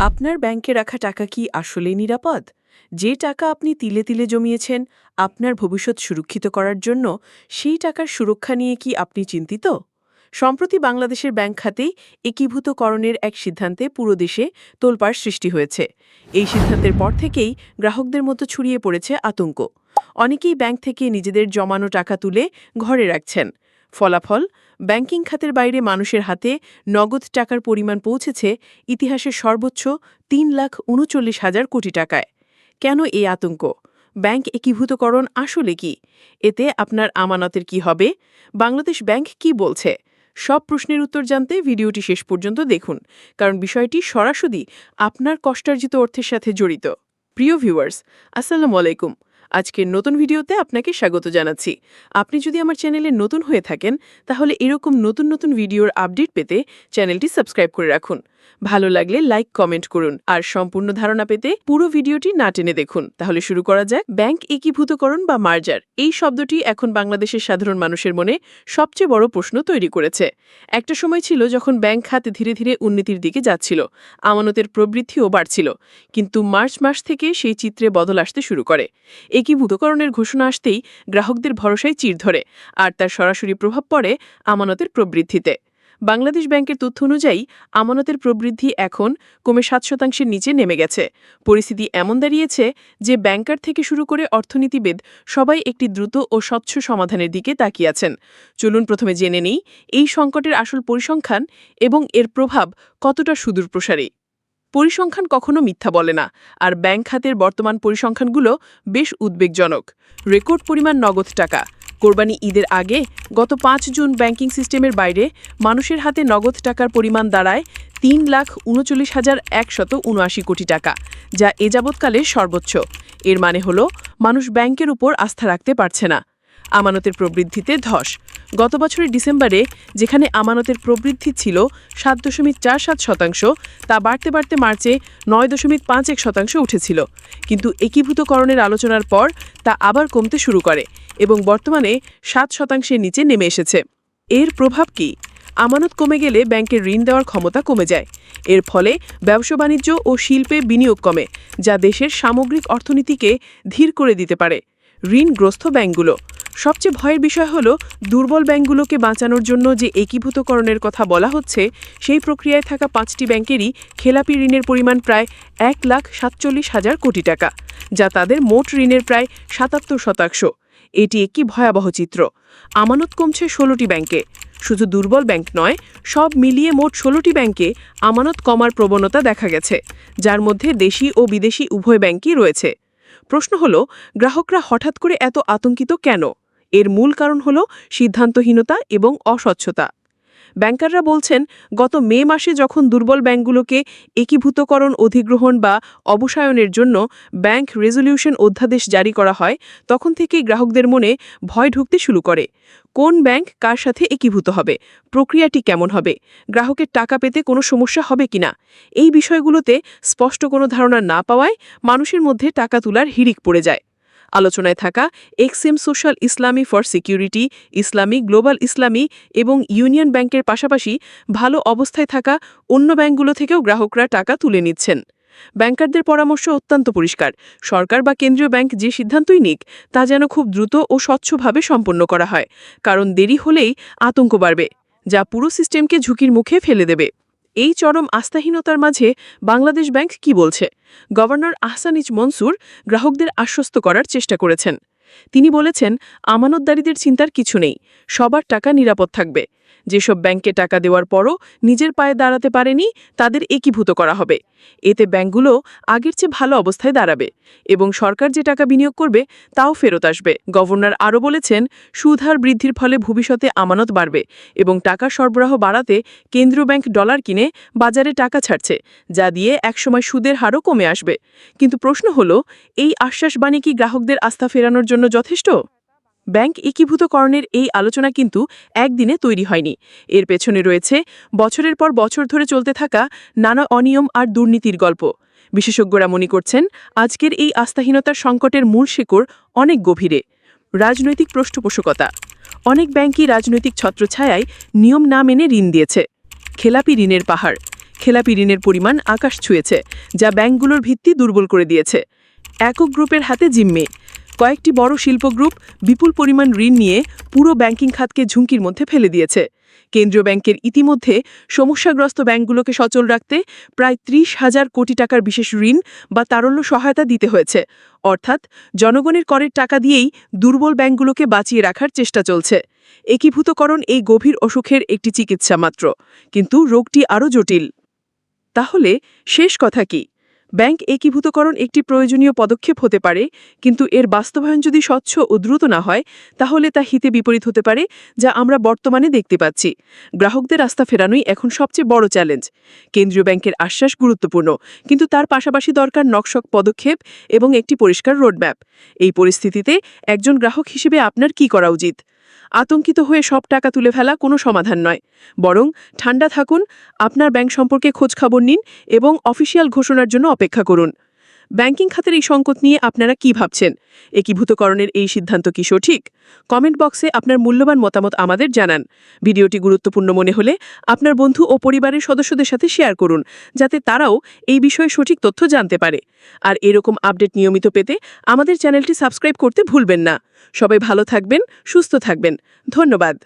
আপনার ব্যাংকে রাখা টাকা কি আসলে নিরাপদ? যে টাকা আপনি তিলে তিলে জমিয়েছেন, আপনার ভবিষ্যৎ সুরক্ষিত করার জন্য সেই টাকার সুরক্ষা নিয়ে কি আপনি চিন্তিত? সম্প্রতি বাংলাদেশের ব্যাংক খাতেই একীভূতকরণের এক সিদ্ধান্তে পুরো দেশে তোলপাড় সৃষ্টি হয়েছে। এই সিদ্ধান্তের পর থেকেই গ্রাহকদের মতো ছড়িয়ে পড়েছে আতঙ্ক। অনেকেই ব্যাংক থেকে নিজেদের জমানো টাকা তুলে ঘরে রাখছেন। ফলাফল, ব্যাংকিং খাতের বাইরে মানুষের হাতে নগদ টাকার পরিমাণ পৌঁছেছে ইতিহাসের সর্বোচ্চ তিন লাখ উনচল্লিশ হাজার কোটি টাকায়। কেন এই আতঙ্ক? ব্যাংক একীভূতকরণ আসলে কি? এতে আপনার আমানতের কি হবে? বাংলাদেশ ব্যাংক কি বলছে? সব প্রশ্নের উত্তর জানতে ভিডিওটি শেষ পর্যন্ত দেখুন, কারণ বিষয়টি সরাসরি আপনার কষ্টার্জিত অর্থের সাথে জড়িত। প্রিয় ভিউয়ার্স, আসসালামু আলাইকুম। আজকের নতুন ভিডিওতে আপনাকে স্বাগত জানাচ্ছি। আপনি যদি আমার চ্যানেলে নতুন হয়ে থাকেন, তাহলে এরকম নতুন নতুন ভিডিওর আপডেট পেতে চ্যানেলটি সাবস্ক্রাইব করে রাখুন। ভালো লাগলে লাইক, কমেন্ট করুন আর সম্পূর্ণ ধারণা পেতে পুরো ভিডিওটি না টেনে দেখুন। তাহলে শুরু করা যাক। ব্যাংক একীভূতকরণ বা মার্জার। এই শব্দটি এখন বাংলাদেশের সাধারণ মানুষের মনে সবচেয়ে বড় প্রশ্ন তৈরি করেছে। একটা সময় ছিল যখন ব্যাংক খাত ধীরে ধীরে উন্নতির দিকে যাচ্ছিল, আমানতের প্রবৃদ্ধিও বাড়ছিল। কিন্তু মার্চ মাস থেকে সেই চিত্রে বদল আসতে শুরু করে। একীভূতকরণের ঘোষণা আসতেই গ্রাহকদের ভরসায় চির ধরে, আর তার সরাসরি প্রভাব পড়ে আমানতের প্রবৃদ্ধিতে। বাংলাদেশ ব্যাংকের তথ্য অনুযায়ী, আমানতের প্রবৃদ্ধি এখন কমে সাত শতাংশের নিচে নেমে গেছে। পরিস্থিতি এমন দাঁড়িয়েছে যে ব্যাংকার থেকে শুরু করে অর্থনীতিবিদ সবাই একটি দ্রুত ও স্বচ্ছ সমাধানের দিকে তাকিয়ে আছেন। চলুন প্রথমে জেনে নেই, এই সংকটের আসল পরিসংখ্যান এবং এর প্রভাব কতটা সুদূর প্রসারী পরিসংখ্যান কখনো মিথ্যা বলে না, আর ব্যাংক খাতের বর্তমান পরিসংখ্যানগুলো বেশ উদ্বেগজনক। রেকর্ড পরিমাণ নগদ টাকা। কোরবানি ঈদের আগে গত পাঁচ জুন ব্যাংকিং সিস্টেমের বাইরে মানুষের হাতে নগদ টাকার পরিমাণ দাঁড়ায় তিন লাখ উনচল্লিশ হাজার একশত উনআশি কোটি টাকা, যা এ যাবৎকালের সর্বোচ্চ। এর মানে হল মানুষ ব্যাংকের উপর আস্থা রাখতে পারছে না। আমানতের প্রবৃদ্ধিতে ধস। গত বছরের ডিসেম্বরে যেখানে আমানতের প্রবৃদ্ধি ছিল সাত দশমিক চার সাত শতাংশ, তা বাড়তে বাড়তে মার্চে নয় দশমিক পাঁচ এক শতাংশ উঠেছিল। কিন্তু একীভূতকরণের আলোচনার পর তা আবার কমতে শুরু করে এবং বর্তমানে সাত শতাংশের নিচে নেমে এসেছে। এর প্রভাব কি? আমানত কমে গেলে ব্যাংকের ঋণ দেওয়ার ক্ষমতা কমে যায়। এর ফলে ব্যবসা বাণিজ্য ও শিল্পে বিনিয়োগ কমে, যা দেশের সামগ্রিক অর্থনীতিকে ধীর করে দিতে পারে। ঋণগ্রস্ত ব্যাংকগুলো সবচেয়ে ভয়ের বিষয় হল, দুর্বল ব্যাংকগুলোকে বাঁচানোর জন্য যে একীভূতকরণের কথা বলা হচ্ছে, সেই প্রক্রিয়ায় থাকা পাঁচটি ব্যাংকেরই খেলাপি ঋণের পরিমাণ প্রায় এক লাখ সাতচল্লিশ হাজার কোটি টাকা, যা তাদের মোট ঋণের প্রায় সাতাত্তর শতাংশ। এটি একটি ভয়াবহ চিত্র। আমানত কমছে ষোলোটি ব্যাংকে। শুধু দুর্বল ব্যাংক নয়, সব মিলিয়ে মোট ষোলোটি ব্যাংকে আমানত কমার প্রবণতা দেখা গেছে, যার মধ্যে দেশি ও বিদেশি উভয় ব্যাংকই রয়েছে। প্রশ্ন হল, গ্রাহকরা হঠাৎ করে এত আতঙ্কিত কেন? এর মূল কারণ হল সিদ্ধান্তহীনতা এবং অস্বচ্ছতা। ব্যাংকাররা বলছেন, গত মে মাসে যখন দুর্বল ব্যাংকগুলোকে একীভূতকরণ অধিগ্রহণ বা অবসায়নের জন্য ব্যাংক রেজলিউশন অধ্যাদেশ জারি করা হয়, তখন থেকেই গ্রাহকদের মনে ভয় ঢুকতে শুরু করে। কোন ব্যাংক কার সাথে একীভূত হবে? প্রক্রিয়াটি কেমন হবে? গ্রাহকের টাকা পেতে কোনো সমস্যা হবে কিনা? এই বিষয়গুলোতে স্পষ্ট কোনো ধারণা না পাওয়ায় মানুষের মধ্যে টাকা তোলার হিড়িক পড়ে যায়। আলোচনায় থাকা XM social Islami for security, Islami, global Islami এবং ইউনিয়ন ব্যাংকের পাশাপাশি ভালো অবস্থায় থাকা অন্য ব্যাংকগুলো থেকেও গ্রাহকরা টাকা তুলে নিচ্ছেন। ব্যাংকারদের পরামর্শ অত্যন্ত পরিষ্কার। সরকার বা কেন্দ্রীয় ব্যাংক যে সিদ্ধান্তই নিক, তা যেন খুব দ্রুত ও স্বচ্ছভাবে সম্পন্ন করা হয়, কারণ দেরি হলেই আতঙ্ক বাড়বে, যা পুরো সিস্টেমকে ঝুঁকির মুখে ফেলে দেবে। এই চরম আস্থাহীনতার মাঝে বাংলাদেশ ব্যাংক কি বলছে? গভর্নর আহসানিজ মনসুর গ্রাহকদের আশ্বস্ত করার চেষ্টা করেছেন। তিনি বলেছেন, আমানতদারীদের চিন্তার কিছু নেই, সবার টাকা নিরাপদ থাকবে। যেসব ব্যাংকে টাকা দেওয়ার পরও নিজের পায়ে দাঁড়াতে পারেনি, তাদের একীভূত করা হবে। এতে ব্যাংকগুলো আগের চেয়ে ভালো অবস্থায় দাঁড়াবে এবং সরকার যে টাকা বিনিয়োগ করবে, তাও ফেরত আসবে। গভর্নর আরও বলেছেন সুদহার বৃদ্ধির ফলে ভবিষ্যতে আমানত বাড়বে এবং টাকা সরবরাহ বাড়াতে কেন্দ্রীয় ব্যাংক ডলার কিনে বাজারে টাকা ছাড়ছে, যা দিয়ে একসময় সুদের হারও কমে আসবে। কিন্তু প্রশ্ন হল, এই আশ্বাসবাণী কি গ্রাহকদের আস্থা ফেরানোর জন্য যথেষ্ট? ব্যাংক একীভূতকরণের এই আলোচনা কিন্তু একদিনে তৈরি হয়নি। এর পেছনে রয়েছে বছরের পর বছর ধরে চলতে থাকা নানা অনিয়ম আর দুর্নীতির গল্প। বিশেষজ্ঞরা মনে করছেন, আজকের এই আস্থাহীনতার সংকটের মূল শেকড় অনেক গভীরে। রাজনৈতিক পৃষ্ঠপোষকতা অনেক ব্যাংকই রাজনৈতিক ছত্রছায়ায় নিয়ম না মেনে ঋণ দিয়েছে। খেলাপি ঋণের পাহাড়। খেলাপি ঋণের পরিমাণ আকাশ ছুঁয়েছে, যা ব্যাংকগুলোর ভিত্তি দুর্বল করে দিয়েছে। একক গ্রুপের হাতে জিম্মে। কয়েকটি বড় শিল্প গ্রুপ বিপুল পরিমাণ ঋণ নিয়ে পুরো ব্যাংকিং খাতকে ঝুঁকির মধ্যে ফেলে দিয়েছে। কেন্দ্রীয় ব্যাংকের ইতিমধ্যে সমস্যাগ্রস্ত ব্যাংকগুলোকে সচল রাখতে প্রায় ত্রিশ হাজার কোটি টাকার বিশেষ ঋণ বা তারল্য সহায়তা দিতে হয়েছে। অর্থাৎ জনগণের করের টাকা দিয়েই দুর্বল ব্যাংকগুলোকে বাঁচিয়ে রাখার চেষ্টা চলছে। একীভূতকরণ এই গভীর অসুখের একটি চিকিৎসা মাত্র। কিন্তু রোগটি আরও জটিল। তাহলে শেষ কথা কি? ব্যাংক একীভূতকরণ একটি প্রয়োজনীয় পদক্ষেপ হতে পারে, কিন্তু এর বাস্তবায়ন যদি স্বচ্ছ ও দ্রুত না হয়, তাহলে তা হিতে বিপরীত হতে পারে, যা আমরা বর্তমানে দেখতে পাচ্ছি। গ্রাহকদের রাস্তা ফেরানোই এখন সবচেয়ে বড় চ্যালেঞ্জ। কেন্দ্রীয় ব্যাংকের আশ্বাস গুরুত্বপূর্ণ, কিন্তু তার পাশাপাশি দরকার নকশক পদক্ষেপ এবং একটি পরিষ্কার রোডম্যাপ। এই পরিস্থিতিতে একজন গ্রাহক হিসেবে আপনার কি করা উচিত? আতঙ্কিত হয়ে সব টাকা তুলে ফেলা কোনো সমাধান নয়। বরং ঠান্ডা থাকুন, আপনার ব্যাংক সম্পর্কে খোঁজখবর নিন এবং অফিসিয়াল ঘোষণার জন্য অপেক্ষা করুন। ব্যাংকিং খাতের এই সংকট নিয়ে আপনারা কি ভাবছেন? একীভূতকরণের এই সিদ্ধান্ত কি সঠিক? কমেন্ট বক্সে আপনার মূল্যবান মতামত আমাদের জানান। ভিডিওটি গুরুত্বপূর্ণ মনে হলে আপনার বন্ধু ও পরিবারের সদস্যদের সাথে শেয়ার করুন, যাতে তারাও এই বিষয়ে সঠিক তথ্য জানতে পারে। আর এরকম আপডেট নিয়মিত পেতে আমাদের চ্যানেলটি সাবস্ক্রাইব করতে ভুলবেন না। সবাই ভালো থাকবেন, সুস্থ থাকবেন। ধন্যবাদ।